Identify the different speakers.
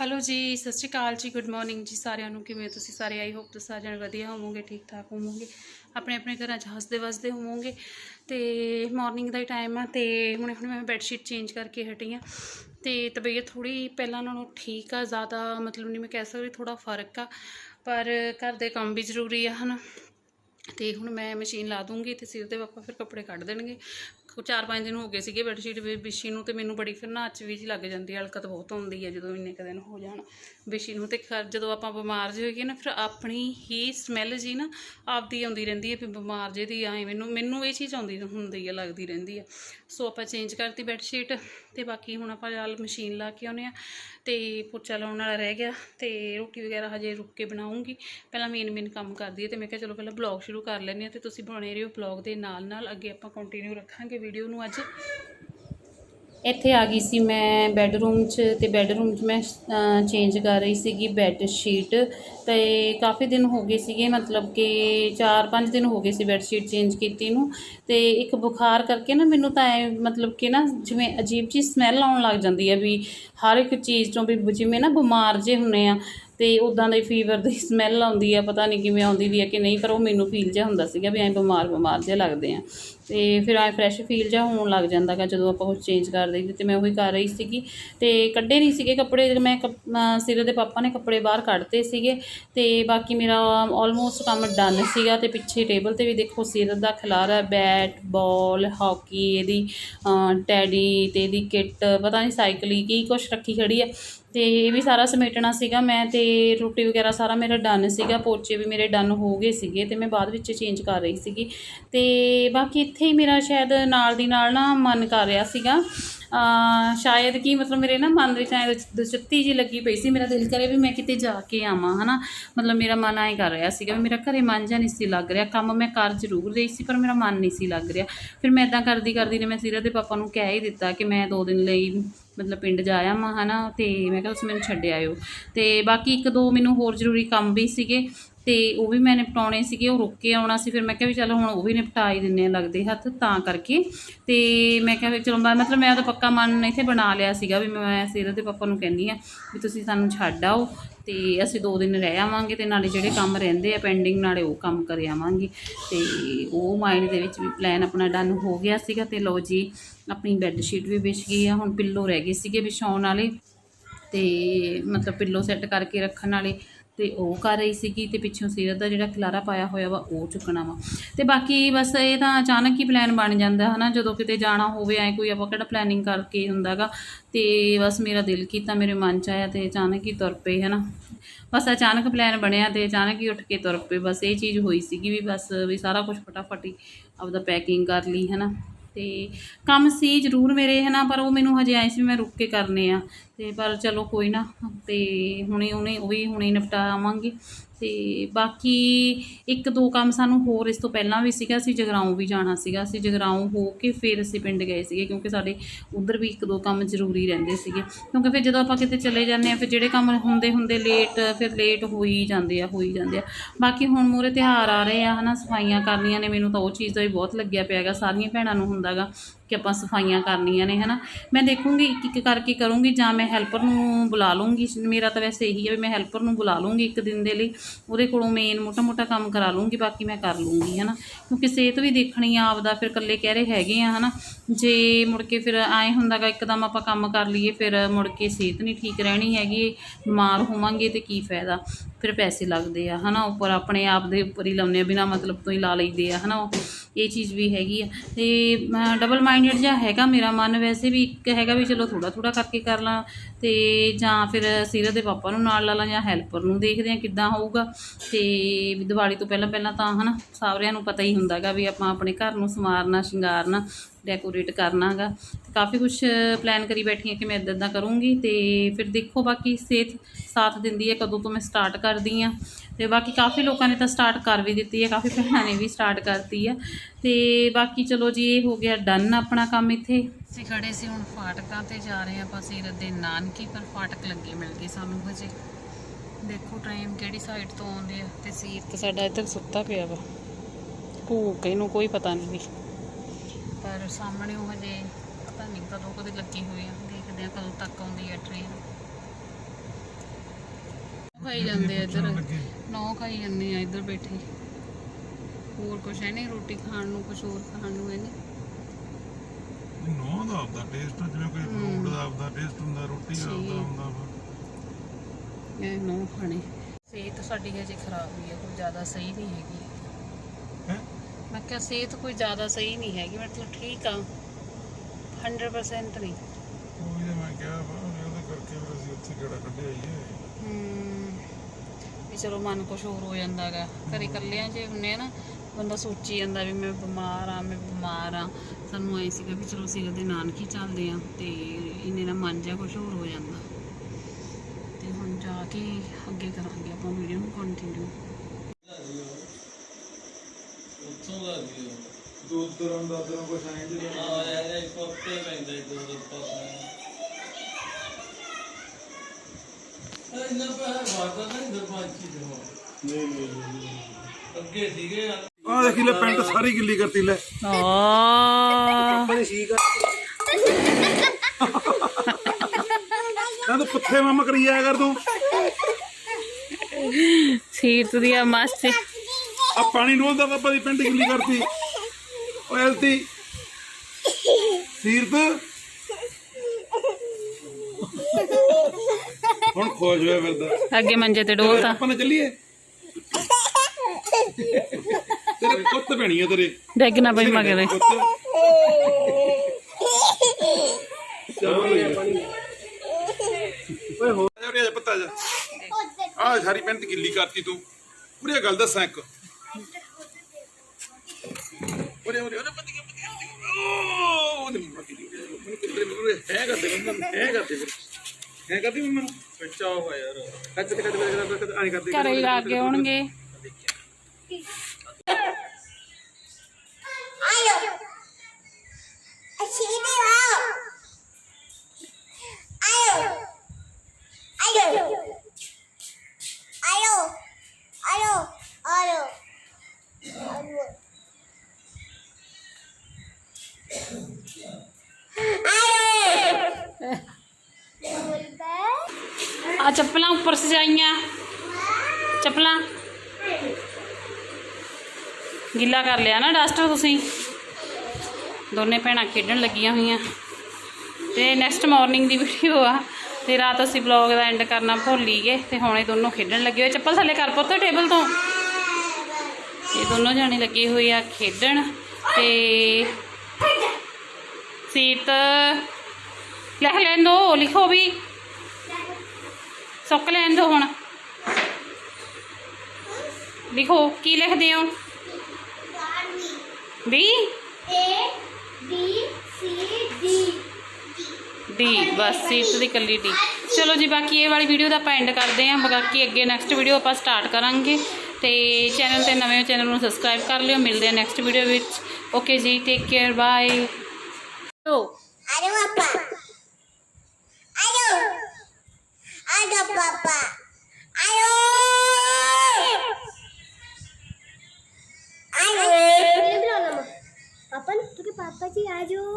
Speaker 1: Hello ਜੀ, ਸਤਿ ਸ਼੍ਰੀ ਅਕਾਲ ਜੀ, ਗੁੱਡ ਮਾਰਨਿੰਗ ਜੀ ਸਾਰਿਆਂ ਨੂੰ। ਕਿਵੇਂ ਤੁਸੀਂ ਸਾਰੇ? ਆਈ ਹੋਪ ਤੁਸੀਂ ਸਾਰੇ ਜਣੇ ਵਧੀਆ ਹੋਵੋਗੇ, ਠੀਕ ਠਾਕ ਹੋਵੋਗੇ। ਆਪਣੇ ਆਪਣੇ ਘਰਾਂ 'ਚ ਹੱਸਦੇ ਵਸਦੇ ਹੋਵੋਗੇ। ਤੇ ਮਾਰਨਿੰਗ ਦਾ ਹੀ ਟਾਈਮ ਆ ਤੇ ਹੁਣੇ ਹੁਣੇ ਮੈਂ ਬੈੱਡ ਸ਼ੀਟ ਚੇਂਜ ਕਰਕੇ ਹਟੀ ਆ। ਤੇ ਤਬੀਅਤ ਥੋੜੀ ਪਹਿਲਾਂ ਨਾਲੋਂ ਠੀਕ ਆ, ਜ਼ਿਆਦਾ ਮਤਲਬ ਨਹੀਂ ਮੈਂ ਕਹਿ ਸਕਦੀ ਥੋੜਾ ਫ਼ਰਕ ਆ, ਪਰ ਘਰ ਦੇ ਕੰਮ ਵੀ ਜ਼ਰੂਰੀ ਆ, ਹਨ। ਤੇ ਹੁਣ ਮੈਂ ਮਸ਼ੀਨ ਲਾ ਦੂੰਗੀ ਤੇ ਸਿਰ ਦੇ ਪਾਪਾ ਫਿਰ ਕੱਪੜੇ ਕੱਢ ਦੇਣਗੇ। ਚਾਰ ਪੰਜ ਦਿਨ ਹੋ ਗਏ ਸੀਗੇ ਬੈੱਡਸ਼ੀਟ ਵੀ ਵਿਛੀ ਨੂੰ ਤੇ ਮੈਨੂੰ ਬੜੀ ਫਿਰ ਨਾਚ ਵੀ ਜੀ ਲੱਗ ਜਾਂਦੀ ਹੈ ਹਲਕਤ ਬਹੁਤ ਆਉਂਦੀ ਹੈ ਜਦੋਂ ਇੰਨੇ ਕੁ ਦਿਨ ਹੋ ਜਾਣ। ਵਿਛੀ ਨੂੰ ਤੇ ਖਰ, ਜਦੋਂ ਆਪਾਂ ਬਿਮਾਰ ਜਿਹੇ ਹੋਈਏ ਨਾ, ਫਿਰ ਆਪਣੀ ਹੀ ਸਮੈਲ ਜੀ ਨਾ ਆਪਦੀ ਆਉਂਦੀ ਰਹਿੰਦੀ ਹੈ ਵੀ ਬਿਮਾਰ ਜੇ ਦੀ ਆਏ ਮੈਨੂੰ ਮੈਨੂੰ ਇਹ ਚੀਜ਼ ਆਉਂਦੀ ਹੁੰਦੀ ਹੈ ਲੱਗਦੀ ਰਹਿੰਦੀ ਹੈ ਸੋ ਆਪਾਂ ਚੇਂਜ ਕਰਤੀ ਬੈੱਡਸ਼ੀਟ ਤੇ ਬਾਕੀ ਹੁਣ ਆਪਾਂ ਨਾਲ ਮਸ਼ੀਨ ਲਾ ਕੇ ਆਉਨੇ ਆ ਤੇ ਪੋਚਾ ਲਾਉਣ ਵਾਲਾ ਰਹਿ ਗਿਆ ਤੇ ਰੋਟੀ ਵਗੈਰਾ ਹਜੇ ਰੁੱਕ ਕੇ ਬਣਾਉਂਗੀ। ਪਹਿਲਾਂ ਮੇਨ ਮੇਨ ਕੰਮ ਕਰਦੀ ਹੈ ਤੇ ਮੈਂ ਕਿਹਾ ਚਲੋ ਪਹਿਲਾਂ ਬਲੌਗ ਸ਼ੁਰੂ ਕਰ ਲੈਂਦੇ ਆ ਤੇ ਤੁਸੀਂ ਬਣੇ ਰਹੋ ਬਲੌਗ ਦੇ ਨਾਲ ਨਾਲ ਅੱਗੇ ਆਪਾਂ ਕੰਟੀਨਿਊ ਰੱਖਾਂਗੇ। ਵੀਡੀਓ ਨੂੰ ਅੱਜ। ਇੱਥੇ ਆ ਗਈ ਸੀ ਮੈਂ ਬੈੱਡਰੂਮ 'ਚ ਤੇ ਬੈੱਡਰੂਮ 'ਚ ਮੈਂ ਚੇਂਜ ਕਰ ਰਹੀ ਸੀਗੀ ਬੈੱਡ ਸ਼ੀਟ ਤੇ ਕਾਫੀ ਦਿਨ ਹੋ ਗਏ ਸੀਗੇ, ਮਤਲਬ ਕਿ 4-5 ਦਿਨ ਹੋ ਗਏ ਸੀ ਬੈੱਡ ਸ਼ੀਟ ਚੇਂਜ ਕੀਤੀ ਨੂੰ ਤੇ ਇੱਕ ਬੁਖਾਰ ਕਰਕੇ ਨਾ ਮੈਨੂੰ ਤਾਂ ਐ ਮਤਲਬ ਕਿ ਨਾ ਜਿਵੇਂ ਅਜੀਬ ਜੀ ਸਮੈਲ ਆਉਣ ਲੱਗ ਜਾਂਦੀ ਹੈ ਵੀ ਹਰ ਇੱਕ ਚੀਜ਼ ਤੋਂ ਵੀ ਜਿਵੇਂ ਨਾ ਬਿਮਾਰ ਜੇ ਹੁੰਨੇ ਆ ਅਤੇ ਉਦਾਂ ਦਾ ਹੀ ਫੀਵਰ ਦੀ ਸਮੈਲ ਆਉਂਦੀ ਆ, ਪਤਾ ਨਹੀਂ ਕਿਵੇਂ ਆਉਂਦੀ ਵੀ ਆ ਕਿ ਨਹੀਂ, ਪਰ ਉਹ ਮੈਨੂੰ ਫੀਲ ਜਿਹਾ ਹੁੰਦਾ ਸੀਗਾ ਵੀ ਐਂ ਬਿਮਾਰ ਬਿਮਾਰ ਜਿਹਾ ਲੱਗਦੇ ਆ। ਅਤੇ ਫਿਰ ਐਂ ਫਰੈਸ਼ ਫੀਲ ਜਿਹਾ ਹੋਣ ਲੱਗ ਜਾਂਦਾ ਗਾ ਜਦੋਂ ਆਪਾਂ ਉਹ ਚੇਂਜ ਕਰ ਦਈਏ ਅਤੇ ਮੈਂ ਉਹੀ ਕਰ ਰਹੀ ਸੀਗੀ। ਅਤੇ ਕੱਢੇ ਨਹੀਂ ਸੀਗੇ ਕੱਪੜੇ ਮੈਂ ਕੱਪ- ਸਿਰ ਦੇ ਪਾਪਾ ਨੇ ਕੱਪੜੇ ਬਾਹਰ ਕੱਢਤੇ ਸੀਗੇ ਅਤੇ ਬਾਕੀ ਮੇਰਾ ਆਲਮੋਸਟ ਕੰਮ ਡਨ ਸੀਗਾ ਅਤੇ ਪਿੱਛੇ ਟੇਬਲ ਤੇ ਵੀ ਦੇਖੋ ਸਿਰਤ ਦਾ ਖਿਲਾਰਾ ਬੈਟ ਬਾਲ ਹਾਕੀ ਇਹਦੀ ਟੈਡੀ ਅਤੇ ਇਹਦੀ ਕਿੱਟ ਪਤਾ ਨਹੀਂ ਸਾਈਕਲੀ ਕੀ ਕੁਛ ਰੱਖੀ ਖੜੀ ਆ ਤੇ ਇਹ ਵੀ ਸਾਰਾ ਸਮੇਟਣਾ ਸੀਗਾ ਮੈਂ ਤੇ ਰੋਟੀ ਵਗੈਰਾ ਸਾਰਾ ਮੇਰਾ ਡਨ ਸੀਗਾ, ਪੋਚੇ ਵੀ ਮੇਰੇ ਡਨ ਹੋ ਗਏ ਸੀਗੇ ਤੇ ਮੈਂ ਬਾਅਦ ਵਿੱਚ ਚੇਂਜ ਕਰ ਰਹੀ ਸੀਗੀ। ਤੇ ਬਾਕੀ ਇੱਥੇ ਹੀ ਮੇਰਾ ਸ਼ਾਇਦ ਨਾਲ ਦੀ ਨਾਲ ਨਾ ਮਨ ਕਰ ਰਿਹਾ ਸੀਗਾ। ਸ਼ਾਇਦ ਕਿ ਮਤਲਬ ਮੇਰੇ ਨਾ ਮਨ ਵਿੱਚ ਐ ਦਚੱਤੀ ਜੀ ਲੱਗੀ ਪਈ ਸੀ, ਮੇਰਾ ਦਿਲ ਕਰੇ ਵੀ ਮੈਂ ਕਿਤੇ ਜਾ ਕੇ ਆਵਾਂ, ਹਨਾ? ਮਤਲਬ ਮੇਰਾ ਮਨ ਐ ਕਰ ਰਿਹਾ ਸੀਗਾ ਵੀ ਮੇਰਾ ਘਰੇ ਮਨ ਜਿਹਾ ਨਹੀਂ ਸੀ ਲੱਗ ਰਿਹਾ, ਕੰਮ ਮੈਂ ਕਰ ਜ਼ਰੂਰ ਰਹੀ ਸੀ, ਪਰ ਮੇਰਾ ਮਨ ਨਹੀਂ ਸੀ ਲੱਗ ਰਿਹਾ। ਫਿਰ ਮੈਂ ਇਦਾਂ ਕਰਦੀ ਕਰਦੀ ਨੇ ਮੈਂ ਸੀਰਾ ਦੇ ਪਾਪਾ ਨੂੰ ਕਹਿ ਹੀ ਦਿੱਤਾ ਕਿ ਮੈਂ ਦੋ ਦਿਨ ਲਈ ਮਤਲਬ ਪਿੰਡ ਜਾ ਆਵਾਂ, ਹਨਾ, ਤੇ ਮੈਂ ਕਿਹਾ ਤੁਸੀਂ ਮੈਨੂੰ ਛੱਡ ਆਇਓ। ਤੇ ਬਾਕੀ ਇੱਕ ਦੋ ਮੈਨੂੰ ਹੋਰ ਜ਼ਰੂਰੀ ਕੰਮ ਵੀ ਸੀਗੇ। ਤੇ ਉਹ ਵੀ ਮੈਂ ਨਿਪਟਾਉਣੇ ਸੀਗੇ, ਉਹ ਰੁੱਕ ਕੇ ਆਉਣਾ ਸੀ, ਫਿਰ ਮੈਂ ਕਿਹਾ ਵੀ ਚਲੋ ਹੁਣ ਉਹ ਵੀ ਨਿਪਟਾ ਹੀ ਦਿੰਨੇ ਆ ਲੱਗਦੇ ਹੱਥ ਤਾਂ ਕਰਕੇ। ਤੇ ਮੈਂ ਕਿਹਾ ਵੀ ਚਲੋ ਮੈਂ, ਮਤਲਬ ਮੈਂ ਉਹਦਾ ਪੱਕਾ ਮਨ ਇੱਥੇ ਬਣਾ ਲਿਆ ਸੀਗਾ ਵੀ ਮੈਂ ਸੀਰਤ ਦੇ ਪਾਪਾ ਨੂੰ ਕਹਿੰਦੀ ਆ ਵੀ ਤੁਸੀਂ ਸਾਨੂੰ ਛੱਡ ਆਓ ਤੇ ਅਸੀਂ ਦੋ ਦਿਨ ਰਹਿ ਆਵਾਂਗੇ ਤੇ ਨਾਲੇ ਜਿਹੜੇ ਕੰਮ ਰਹਿੰਦੇ ਆ ਪੈਂਡਿੰਗ ਨਾਲੇ ਉਹ ਕੰਮ ਕਰ ਆਵਾਂਗੇ। ਤੇ ਉਹ ਮਾਈਂਡ ਦੇ ਵਿੱਚ ਵੀ ਪਲਾਨ ਆਪਣਾ ਡਨ ਹੋ ਗਿਆ ਸੀਗਾ ਤੇ ਲਓ ਜੀ, ਆਪਣੀ ਬੈੱਡ ਸ਼ੀਟ ਵੀ ਵਿਛ ਗਈ ਆ, ਹੁਣ ਪਿੱਲੋ ਰਹਿ ਗਏ ਸੀਗੇ ਵਿਛਾਉਣ ਵਾਲੇ। ਤੇ ਮਤਲਬ ਪਿੱਲੋ ਸੈੱਟ ਕਰਕੇ ਰੱਖਣ ਵਾਲੇ। ਤੇ ਉਹ ਕਰ ਰਹੀ ਸੀਗੀ ਤੇ ਪਿੱਛੋਂ ਸੀਰਤ ਦਾ ਜਿਹੜਾ ਖਲਾਰਾ ਪਾਇਆ ਹੋਇਆ ਵਾ, ਉਹ ਚੁੱਕਣਾ ਵਾ। ਤੇ ਬਾਕੀ ਬਸ ਇਹ ਤਾਂ ਅਚਾਨਕ ਹੀ ਪਲਾਨ ਬਣ ਜਾਂਦਾ, ਹਨਾ? ਜਦੋਂ ਕਿਤੇ ਜਾਣਾ ਹੋਵੇ, ਐ ਕੋਈ ਆਪਾਂ ਕਿਹੜਾ ਪਲੈਨਿੰਗ ਕਰਕੇ ਹੁੰਦਾਗਾ। ਤੇ ਬਸ ਮੇਰਾ ਦਿਲ ਕੀਤਾ, ਮੇਰੇ ਮਨ ਚ ਆਇਆ ਤੇ ਅਚਾਨਕ ਹੀ ਤੁਰ ਪਏ, ਹਨਾ? ਬਸ ਅਚਾਨਕ ਪਲਾਨ ਬਣਿਆ ਤੇ ਅਚਾਨਕ ਹੀ ਉੱਠ ਕੇ ਤੁਰ ਪਏ। ਬਸ ਇਹ ਚੀਜ਼ ਹੋਈ ਸੀਗੀ ਵੀ ਬਸ ਵੀ ਸਾਰਾ ਕੁਝ ਫਟਾਫਟ ਹੀ ਆਪਦਾ ਪੈਕਿੰਗ ਕਰ ਲਈ, ਹਨਾ? ਤੇ ਕੰਮ ਸੀ ਜ਼ਰੂਰ ਮੇਰੇ ਹੈ ਨਾ ਪਰ ਉਹ ਮੈਨੂੰ ਹਜੇ ਆਏ ਸੀ ਵੀ ਮੈਂ ਰੁੱਕ ਕੇ ਕਰਨੇ ਆ। ਤੇ ਪਰ ਚਲੋ ਕੋਈ ਨਾ, ਤੇ ਹੁਣੇ ਉਹਨੇ, ਉਹ ਵੀ ਹੁਣੇ ਨਿਪਟਾਵਾਂਗੇ ਤੇ ਬਾਕੀ ਇੱਕ ਦੋ ਕੰਮ ਸਾਨੂੰ ਹੋਰ ਇਸ ਤੋਂ ਪਹਿਲਾਂ ਵੀ ਸੀਗਾ, ਅਸੀਂ ਜਗਰਾਉਂ ਵੀ ਜਾਣਾ ਸੀਗਾ। ਅਸੀਂ ਜਗਰਾਉਂ ਹੋ ਕੇ ਫਿਰ ਅਸੀਂ ਪਿੰਡ ਗਏ ਸੀਗੇ, ਕਿਉਂਕਿ ਸਾਡੇ ਉਧਰ ਵੀ ਇੱਕ ਦੋ ਕੰਮ ਜ਼ਰੂਰੀ ਰਹਿੰਦੇ ਸੀਗੇ। ਕਿਉਂਕਿ ਫਿਰ ਜਦੋਂ ਆਪਾਂ ਕਿਤੇ ਚਲੇ ਜਾਂਦੇ ਆ ਫਿਰ ਜਿਹੜੇ ਕੰਮ ਹੁੰਦੇ ਹੁੰਦੇ ਲੇਟ ਫਿਰ ਲੇਟ ਹੋਈ ਜਾਂਦੇ ਆ ਹੋਈ ਜਾਂਦੇ ਆ। ਬਾਕੀ ਹੁਣ ਮੂਰੇ ਤਿਉਹਾਰ ਆ ਰਹੇ ਆ, ਹਨਾ, ਸਫਾਈਆਂ ਕਰਨੀਆਂ ਨੇ, ਮੈਨੂੰ ਤਾਂ ਉਹ ਚੀਜ਼ ਦਾ ਵੀ ਬਹੁਤ ਲੱਗਿਆ ਪਿਆਗਾ ਸਾਰੀਆਂ ਭੈਣਾਂ ਨੂੰ ਹੁੰਦਾਗਾ। ਕਿ ਆਪਾਂ ਸਫਾਈਆਂ ਕਰਨੀਆਂ ਨੇ, ਹਨਾ। ਮੈਂ ਦੇਖੂੰਗੀ ਇੱਕ ਇੱਕ ਕਰਕੇ ਕਰੂੰਗੀ ਜਾਂ ਮੈਂ ਹੈਲਪਰ ਨੂੰ ਬੁਲਾ ਲੂੰਗੀ। ਮੇਰਾ ਤਾਂ ਵੈਸੇ ਇਹੀ ਹੈ ਵੀ ਮੈਂ ਹੈਲਪਰ ਨੂੰ ਬੁਲਾ ਲੂੰਗੀ ਇੱਕ ਦਿਨ ਦੇ ਲਈ। ਉਹਦੇ ਕੋਲੋਂ ਮੇਨ ਮੋਟਾ ਮੋਟਾ ਕੰਮ ਕਰਾ ਲੂੰਗੀ, ਬਾਕੀ ਮੈਂ ਕਰ ਲੂੰਗੀ, ਹਨਾ। ਕਿਉਂਕਿ ਸਿਹਤ ਵੀ ਦੇਖਣੀ ਆ, ਆਪਦਾ ਫਿਰ ਇਕੱਲੇ ਕਹਿ ਰਹੇ ਹੈਗੇ ਆ, ਹਨਾ। ਜੇ ਮੁੜ ਕੇ ਫਿਰ ਐਂ ਹੁੰਦਾਗਾ, ਇੱਕਦਮ ਆਪਾਂ ਕੰਮ ਕਰ ਲਈਏ, ਫਿਰ ਮੁੜ ਕੇ ਸਿਹਤ ਨਹੀਂ ਠੀਕ ਰਹਿਣੀ ਹੈਗੀ, ਬਿਮਾਰ ਹੋਵਾਂਗੇ ਤੇ ਕੀ ਫਾਇਦਾ। ਫਿਰ ਪੈਸੇ ਲੱਗਦੇ ਆ, ਹਨਾ। ਉੱਪਰ ਆਪਣੇ ਆਪ ਦੇ ਉੱਪਰ ਹੀ ਲਾਉਂਦੇ ਆ, ਬਿਨਾ ਮਤਲਬ ਤੋਂ ਹੀ ਲਾ ਲਈਦੇ ਆ, ਹਨਾ ਉਹ। ਇਹ ਚੀਜ਼ ਵੀ ਹੈਗੀ ਆ। ਤੇ ਡਬਲ ਮਾਈਂਡਡ ਜਿਹਾ ਹੈਗਾ ਮੇਰਾ ਮਨ, ਵੈਸੇ ਵੀ ਇੱਕ ਹੈਗਾ ਵੀ ਚਲੋ ਥੋੜਾ ਥੋੜਾ ਕਰਕੇ ਕਰ ਲਾਂ ਤੇ ਜਾਂ ਫਿਰ ਸੀਰਤ ਦੇ ਪਾਪਾ ਨੂੰ ਨਾਲ ਲਾ ਲਾਂ ਜਾਂ ਹੈਲਪਰ ਨੂੰ ਦੇਖਦੇ ਆ ਕਿੱਦਾਂ ਹੋਊਗਾ। ਤੇ ਵੀ ਦੀਵਾਲੀ ਤੋਂ ਪਹਿਲਾਂ ਪਹਿਲਾਂ ਤਾਂ ਹਨਾ ਸਾਰਿਆਂ ਨੂੰ ਪਤਾ ਹੀ ਹੁੰਦਾਗਾ ਵੀ ਆਪਾਂ ਆਪਣੇ ਘਰ ਨੂੰ ਸਮਾਰਨਾ, ਸ਼ਿੰਗਾਰਨਾ ਡੈਕੋਰੇਟ ਕਰਨਾਗਾ ਤੇ ਕਾਫੀ ਕੁਝ ਪਲਾਨ ਕਰੀ ਬੈਠੀ ਹਾਂ ਕਿ ਮੈਂ ਇਦਾਂ ਇਦਾਂ ਕਰੂੰਗੀ ਤੇ ਫਿਰ ਦੇਖੋ ਬਾਕੀ ਸਿਹਤ ਸਾਥ ਦਿੰਦੀ ਹੈ ਕਦੋਂ ਤੋਂ ਮੈਂ ਸਟਾਰਟ ਕਰਦੀ ਆ ਤੇ ਬਾਕੀ ਕਾਫੀ ਲੋਕਾਂ ਨੇ ਤਾਂ ਸਟਾਰਟ ਕਰ ਵੀ ਦਿੱਤੀ ਹੈ ਕਾਫੀ ਭੈਣਾਂ ਨੇ ਵੀ ਸਟਾਰਟ ਕਰਤੀ ਆ ਤੇ ਬਾਕੀ ਚਲੋ ਜੀ ਇਹ ਹੋ ਗਿਆ ਡਨ ਆਪਣਾ ਕੰਮ ਇੱਥੇ। ਅਸੀਂ ਖੜੇ ਸੀ ਹੁਣ ਫਾਟਕਾਂ ਤੇ ਜਾ ਰਹੇ ਆਪਾਂ ਸੀਰਤ ਦੇ ਨਾਨਕੀ ਪਰ ਫਾਟਕ ਲੱਗੇ ਮਿਲ ਗਏ ਸਾਨੂੰ ਹਜੇ। ਦੇਖੋ ਟ੍ਰੇਨ ਕਿਹੜੀ ਸਾਈਡ ਤੋਂ ਆਉਂਦੇ ਆ ਤੇ ਸੀਰਤ ਸਾਡਾ ਇੱਧਰ ਸੁੱਤਾ ਪਿਆ ਵਾ। ਭੂਕ ਇਹਨੂੰ ਕੋਈ ਪਤਾ ਨਹੀਂ। ਵੀ ਪਰ ਸਾਹਮਣੇ ਉਹ ਹਜੇ ਪਤਾ ਨਹੀਂ ਕਦੋਂ ਕਦੇ ਲੱਗੀ ਹੋਈ ਆ। ਦੇਖਦੇ ਆ ਕਦੋਂ ਤੱਕ ਆਉਂਦੀ ਆ ਟ੍ਰੇਨ ਖਾਈ ਜਾਂਦੇ ਆ ਇੱਧਰ। ਨੌ ਖਾਈ ਜਾਂਦੇ ਆ ਇੱਧਰ ਬੈਠੇ। ਹੋਰ ਕੁਛ ਹੈ ਨਹੀਂ ਰੋਟੀ ਖਾਣ ਨੂੰ ਕੁਛ ਹੋਰ ਖਾਣ ਨੂੰ ਹੈ ਨਹੀਂ।
Speaker 2: ਨੌ ਦਾ ਆਪਦਾ ਟੇਸਟ ਜਿਵੇਂ ਕੋਈ ਫਰੂਟ ਦਾ ਆਪਦਾ ਟੇਸਟ ਹੁੰਦਾ ਰੋਟੀ ਦਾ ਆਪਦਾ। ਹੁੰਦਾ
Speaker 1: ਇਹ ਨੌ ਖਾਣੇ। ਸਿਹਤ ਸਾਡੀ ਹਜੇ ਖਰਾਬ ਹੀ ਹੈ ਕੋਈ ਜ਼ਿਆਦਾ ਸਹੀ ਨਹੀਂ ਹੈਗੀ। ਮੈਂ ਕਿਹਾ ਸਿਹਤ ਕੋਈ ਜ਼ਿਆਦਾ ਸਹੀ ਨਹੀਂ ਹੈਗੀ ਮਤਲਬ ਠੀਕ ਆ। 100% ਨਹੀਂ।
Speaker 2: ਉਹ ਵੀ ਮੈਂ ਕਿਹਾ ਉਹਦੇ ਕਰਕੇ ਫਿਰ ਅਸੀਂ ਉੱਥੇ ਕਿਹੜਾ ਕੱਢਿਆ ਹੀ ਹੈ।
Speaker 1: ਵੀ ਚਲੋ ਮਨ ਕੁਛ ਹੋਰ ਹੋ ਜਾਂਦਾਗਾ ਘਰੇ ਇਕੱਲਿਆਂ ਜੇ ਹੁੰਨੇ ਆ ਨਾ ਬੰਦਾ ਸੋਚੀ ਜਾਂਦਾ ਵੀ ਮੈਂ ਬਿਮਾਰ ਆ ਮੈਂ ਬਿਮਾਰ ਆ। ਸਾਨੂੰ ਐ ਸੀਗਾ ਵੀ ਚਲੋ ਅਸੀਂ ਉਹਦੇ ਨਾਨਕੀ ਚੱਲਦੇ ਆ ਤੇ ਇੰਨੇ ਨਾਲ ਮਨ ਜਿਹਾ ਕੁਛ ਹੋਰ ਹੋ ਜਾਂਦਾ। ਤੇ ਹੁਣ ਜਾ ਕੇ ਅੱਗੇ ਕਰਾਂਗੇ ਆਪਾਂ ਵੀਡੀਓ ਨੂੰ ਕੰਟੀਨਿਊ
Speaker 3: ਉੱਥੋਂ ਦਾ ਜੀ
Speaker 2: ਦੋ ਤਰ੍ਹਾਂ ਦਾ ਤਰ੍ਹਾਂ ਕੁਛ ਐਂ ਜਿਹੜਾ
Speaker 3: ਆ ਯਾਰ ਇੱਕ ਹਫ਼ਤੇ ਪੈਂਦਾ ਇੱਕ ਦੋ ਦਿਨ ਪਾਸ ਇਹਨਾਂ ਪੈਸੇ ਵਾਦਾ ਨਹੀਂ ਦਰਬਾਜੀ ਦੇ ਹੋ
Speaker 2: ਨਹੀਂ ਨਹੀਂ
Speaker 3: ਅੱਗੇ ਸੀਗੇ
Speaker 2: ਆ। ਦੇਖੀ ਲੈ ਪੈਂਟ ਸਾਰੀ ਗਿੱਲੀ ਕਰਤੀ ਲੈ।
Speaker 1: ਆ
Speaker 2: ਨਾ ਤੂੰ ਪੁੱਥੇ ਮਮ ਕਰੀ ਜਾਇਆ ਕਰ ਤੂੰ।
Speaker 1: ਸੀਟ ਦੀ ਆ ਮਸਤ
Speaker 2: ਆ ਪਾਣੀ ਡੋਲਦਾ ਪਾਪਾ ਦੀ ਪੈਂਟ ਗਿੱਲੀ ਕਰਤੀ। ਓਏ ਐਲਤੀ ਸੀਰਤ। ਹੁਣ ਖੋਜ ਹੋਇਆ ਫਿਰਦਾ।
Speaker 1: ਅੱਗੇ ਮੰਜੇ ਤੇ ਡੋਲਤਾ।
Speaker 2: ਆਪਾਂ ਨਾ ਚੱਲੀਏ? ਤੇਰੇ ਪੁੱਤ ਬਣੀ ਆ ਤੇਰੇ।
Speaker 1: ਡੈਗ ਨਾ ਪਈ ਮਗਰੇ।
Speaker 2: ਓਏ ਹੋ ਜਾ ਉਰੇ ਆ ਜਾ ਪੱਤਾ ਜਾ। ਆ ਸਾਰੀ ਪੈਂਟ ਗਿੱਲੀ ਕਰਤੀ ਤੂੰ। ਪੂਰੀ ਗੱਲ ਦੱਸਾਂ ਇੱਕ। ਉਰੇ ਉਰੇ ਉਰੇ ਪੱਤੀ ਪੱਤੀ ਓ ਉਹਨੇ ਮੱਤੀ ਮੈਨੂੰ ਕਿਤੇ ਮੈਨੂੰ ਹੈ ਕਰਦੇ ਮੰਮਾ ਹੈ ਕਰਦੇ ਫਿਰ ਹੈ ਕਰਦੀ ਮੰਮਾ ਨੂੰ
Speaker 3: ਬੱਚਾ ਹੋਇਆ ਯਾਰ।
Speaker 2: ਕੱਟ ਤੇ ਕੱਟ ਤੇ ਕੱਟ ਆਈ ਕਰਦੇ
Speaker 1: ਘਰੇ ਹੀ ਲਾ ਕੇ ਆਉਣਗੇ ਆ ਚੱਪਲਾਂ ਉੱਪਰ ਸਜਾਈਆਂ। ਚੱਪਲਾਂ। ਗਿੱਲਾ ਕਰ ਲਿਆ ਨਾ ਡਸਟਰ ਤੁਸੀਂ। ਦੋਨੇ ਭੈਣਾਂ ਖੇਡਣ ਲੱਗੀਆਂ ਹੋਈਆਂ। ਤੇ ਨੈਕਸਟ ਮਾਰਨਿੰਗ ਦੀ ਵੀਡੀਓ ਆ। ਤੇ ਰਾਤ ਅਸੀਂ ਵਲੌਗ ਦਾ ਐਂਡ ਕਰਨਾ ਭੁੱਲ ਹੀ ਗਏ। ਤੇ ਹੁਣ ਇਹ ਦੋਨੋਂ ਖੇਡਣ ਲੱਗੇ ਹੋਏ। ਚੱਪਲ ਥੱਲੇ ਕਰ ਪੁੱਤ ਟੇਬਲ ਤੋਂ। ਇਹ ਦੋਨੋਂ ਜਾਣੇ ਲੱਗੇ ਹੋਏ ਆ ਖੇਡਣ। ਤੇ ਸੀਤ ਲੈ ਲੈਣ ਦੋ, ਲਿਖੋ ਵੀ। ਸੁੱਕ ਲੈਣ ਦੋ ਹੁਣ। ਲਿਖੋ, ਕੀ ਲਿਖਦੇ ਹੋ? ਵੀ
Speaker 4: A B? C D
Speaker 1: D bus seat ਦੀ ਕੱਲੀ ਡੀ ਚਲੋ ਜੀ, ਬਾਕੀ ਇਹ ਵਾਲੀ ਵੀਡੀਓ ਦਾ ਆਪਾਂ ਐਂਡ ਕਰਦੇ ਆਂ ਬਾਕੀ ਅੱਗੇ ਨੈਕਸਟ ਵੀਡੀਓ ਆਪਾਂ ਸਟਾਰਟ ਕਰਾਂਗੇ। ਤੇ ਚੈਨਲ ਤੇ ਨਵੇਂ ਚੈਨਲ ਨੂੰ ਸਬਸਕ੍ਰਾਈਬ ਕਰ ਲਿਓ। ਮਿਲਦੇ ਆ ਨੈਕਸਟ ਵੀਡੀਓ ਵਿੱਚ। ਓਕੇ ਜੀ ਟੇਕ ਕੇਅਰ ਬਾਏ ਓ
Speaker 4: Ayo apa? आगा पापा आयो आयो आपण तुझे पापाची आजो